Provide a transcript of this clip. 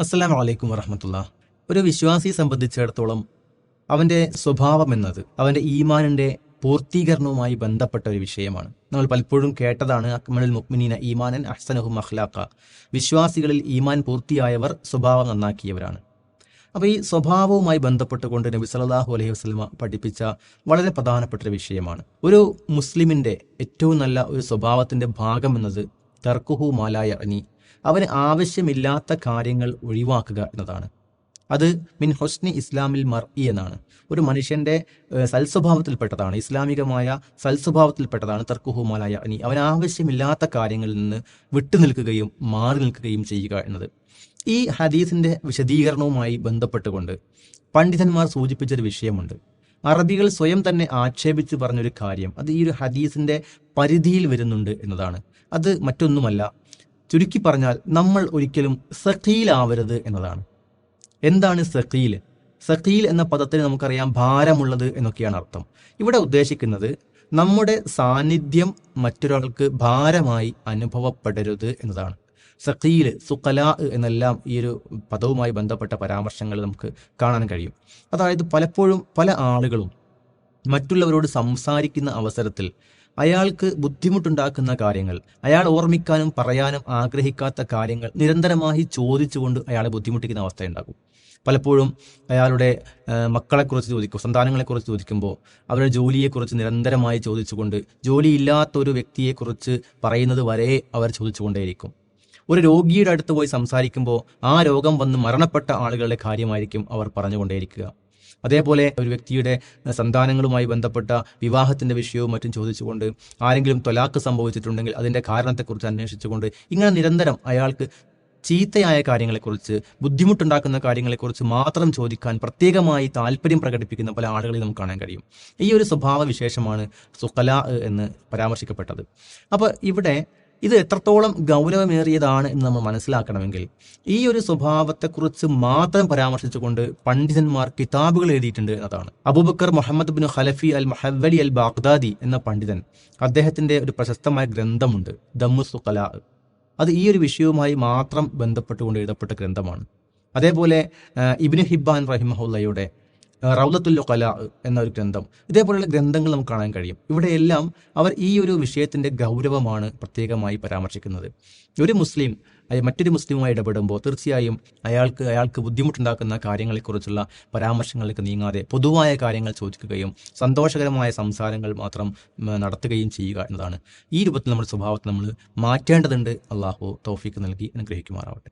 അസ്സലാം വലൈക്കും വറഹമത്തുള്ള. ഒരു വിശ്വാസിയെ സംബന്ധിച്ചിടത്തോളം അവന്റെ സ്വഭാവം എന്നത് അവന്റെ ഈമാനിന്റെ പൂർത്തീകരണവുമായി ബന്ധപ്പെട്ട ഒരു വിഷയമാണ്. നമ്മൾ പലപ്പോഴും കേട്ടതാണ് അക്മലുൽ മുക്മിനീന ഈമാനൻ അഹ്സനഹു അഖ്ലാഖ. വിശ്വാസികളിൽ ഈമാൻ പൂർത്തിയായവർ സ്വഭാവം നന്നാക്കിയവരാണ്. അപ്പോൾ ഈ സ്വഭാവവുമായി ബന്ധപ്പെട്ടുകൊണ്ട് നബി സല്ലല്ലാഹു അലൈഹി വസ്ലമ പഠിപ്പിച്ച വളരെ പ്രധാനപ്പെട്ട ഒരു വിഷയമാണ്. ഒരു മുസ്ലിമിന്റെ ഏറ്റവും നല്ല ഒരു സ്വഭാവത്തിന്റെ ഭാഗം എന്നത് തർക്കുഹു മാലായ അനി അവന് ആവശ്യമില്ലാത്ത കാര്യങ്ങൾ ഒഴിവാക്കുക എന്നതാണ്. അത് മിൻ ഹൊസ്നി ഇസ്ലാമിൽ മർഇ എന്നാണ്. ഒരു മനുഷ്യന്റെ ഏഹ്, സൽസ്വഭാവത്തിൽപ്പെട്ടതാണ്. ഇസ്ലാമികമായ സൽസ്വഭാവത്തിൽപ്പെട്ടതാണ് തർക്കുഹുമാലായ അനി. അവൻ ആവശ്യമില്ലാത്ത കാര്യങ്ങളിൽ നിന്ന് വിട്ടുനിൽക്കുകയും മാറി നിൽക്കുകയും ചെയ്യുക എന്നത്. ഈ ഹദീസിന്റെ വിശദീകരണവുമായി ബന്ധപ്പെട്ടുകൊണ്ട് പണ്ഡിതന്മാർ സൂചിപ്പിച്ചൊരു വിഷയമുണ്ട്. അറബികൾ സ്വയം തന്നെ ആക്ഷേപിച്ച് പറഞ്ഞൊരു കാര്യം അത് ഈ ഒരു ഹദീസിന്റെ പരിധിയിൽ വരുന്നുണ്ട് എന്നതാണ്. അത് മറ്റൊന്നുമല്ല. ചുരുക്കി പറഞ്ഞാൽ നമ്മൾ ഒരിക്കലും സഖീലാവരുത് എന്നതാണ്. എന്താണ് സഖീൽ? സഖീൽ എന്ന പദത്തിന് നമുക്കറിയാം ഭാരമുള്ളത് എന്നൊക്കെയാണ് അർത്ഥം. ഇവിടെ ഉദ്ദേശിക്കുന്നത് നമ്മുടെ സാന്നിധ്യം മറ്റൊരാൾക്ക് ഭാരമായി അനുഭവപ്പെടരുത് എന്നതാണ്. സഖീൽ സുഖല എന്നെല്ലാം ഈ ഒരു പദവുമായി ബന്ധപ്പെട്ട പരാമർശങ്ങൾ നമുക്ക് കാണാൻ കഴിയും. അതായത് പലപ്പോഴും പല ആളുകളും മറ്റുള്ളവരോട് സംസാരിക്കുന്ന അവസരത്തിൽ അയാൾക്ക് ബുദ്ധിമുട്ടുണ്ടാക്കുന്ന കാര്യങ്ങൾ അയാൾ ഓർമ്മിക്കാനും പറയാനും ആഗ്രഹിക്കാത്ത കാര്യങ്ങൾ നിരന്തരമായി ചോദിച്ചുകൊണ്ട് അയാളെ ബുദ്ധിമുട്ടിക്കുന്ന അവസ്ഥയുണ്ടാകും. പലപ്പോഴും അയാളുടെ മക്കളെക്കുറിച്ച് ചോദിക്കും സന്താനങ്ങളെക്കുറിച്ച് ചോദിക്കുമ്പോൾ അവരുടെ ജോലിയെക്കുറിച്ച് നിരന്തരമായി ചോദിച്ചുകൊണ്ട് ജോലിയില്ലാത്ത ഒരു വ്യക്തിയെക്കുറിച്ച് പറയുന്നത് വരെ അവർ ചോദിച്ചുകൊണ്ടേയിരിക്കും. ഒരു രോഗിയുടെ അടുത്ത് പോയി സംസാരിക്കുമ്പോൾ ആ രോഗം വന്ന് മരണപ്പെട്ട ആളുകളുടെ കാര്യമായിരിക്കും അവർ പറഞ്ഞുകൊണ്ടേയിരിക്കുക. അതേപോലെ ഒരു വ്യക്തിയുടെ സന്താനങ്ങളുമായി ബന്ധപ്പെട്ട വിവാഹത്തിന്റെ വിഷയവും മറ്റും ചോദിച്ചുകൊണ്ട് ആരെങ്കിലും തൊലാക്ക് സംഭവിച്ചിട്ടുണ്ടെങ്കിൽ അതിന്റെ കാരണത്തെക്കുറിച്ച് അന്വേഷിച്ചുകൊണ്ട് ഇങ്ങനെ നിരന്തരം അയാൾക്ക് ചീത്തയായ കാര്യങ്ങളെക്കുറിച്ച് ബുദ്ധിമുട്ടുണ്ടാക്കുന്ന കാര്യങ്ങളെക്കുറിച്ച് മാത്രം ചോദിക്കാൻ പ്രത്യേകമായി താല്പര്യം പ്രകടിപ്പിക്കുന്ന പല ആളുകളെ നമുക്ക് കാണാൻ കഴിയും. ഈ ഒരു സ്വഭാവ വിശേഷമാണ് സുഖല എന്ന് പരാമർശിക്കപ്പെട്ടത്. അപ്പോൾ ഇവിടെ ഇത് എത്രത്തോളം ഗൗരവമേറിയതാണ് എന്ന് നമ്മൾ മനസ്സിലാക്കണമെങ്കിൽ ഈ ഒരു സ്വഭാവത്തെക്കുറിച്ച് മാത്രം പരാമർശിച്ചുകൊണ്ട് പണ്ഡിതന്മാർ കിതാബുകൾ എഴുതിയിട്ടുണ്ട് എന്നതാണ്. Abubakr Muhammad bin Khalafi al Mahawali al Baghdadi എന്ന പണ്ഡിതൻ അദ്ദേഹത്തിന്റെ ഒരു പ്രശസ്തമായ ഗ്രന്ഥമുണ്ട് ദമ്മു സുഖല. അത് ഈ ഒരു വിഷയവുമായി മാത്രം ബന്ധപ്പെട്ടുകൊണ്ട് എഴുതപ്പെട്ട ഗ്രന്ഥമാണ്. അതേപോലെ ഇബ്നു ഹിബാൻ റഹിമഹുല്ലയുടെ റൗലത്തുൽ കല എന്ന ഒരു ഗ്രന്ഥം. ഇതേപോലെയുള്ള ഗ്രന്ഥങ്ങൾ നമുക്ക് കാണാൻ കഴിയും. ഇവിടെയെല്ലാം അവർ ഈ ഒരു വിഷയത്തിന്റെ ഗൗരവമാണ് പ്രത്യേകമായി പരാമർശിക്കുന്നത്. ഒരു മുസ്ലിം മറ്റൊരു മുസ്ലിമുമായി ഇടപെടുമ്പോൾ തീർച്ചയായും അയാൾക്ക് അയാൾക്ക് ബുദ്ധിമുട്ടുണ്ടാക്കുന്ന കാര്യങ്ങളെക്കുറിച്ചുള്ള പരാമർശങ്ങളിലേക്ക് നീങ്ങാതെ പൊതുവായ കാര്യങ്ങൾ ചോദിക്കുകയും സന്തോഷകരമായ സംസാരങ്ങൾ മാത്രം നടത്തുകയും ചെയ്യുക എന്നതാണ്. ഈ രൂപത്തിൽ നമ്മുടെ സ്വഭാവത്തെ നമ്മൾ മാറ്റേണ്ടതുണ്ട്. അള്ളാഹു തോഫിക്ക് നൽകി അനുഗ്രഹിക്കുമാറാവട്ടെ.